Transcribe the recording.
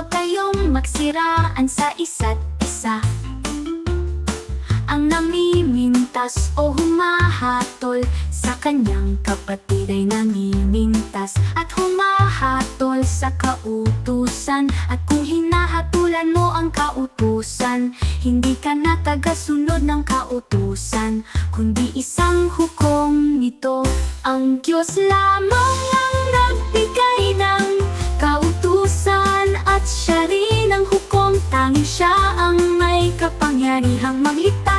huwag kayong magsiraan sa isa't isa. Ang namimintas o humahatol Sa kanyang kapatid ay namimintas At humahatol sa kautusan. At kung hinahatulan mo ang kautusan Hindi ka na tagasunod ng kautusan Kundi isang hukom nito Ang Diyos lamang 你好梦一般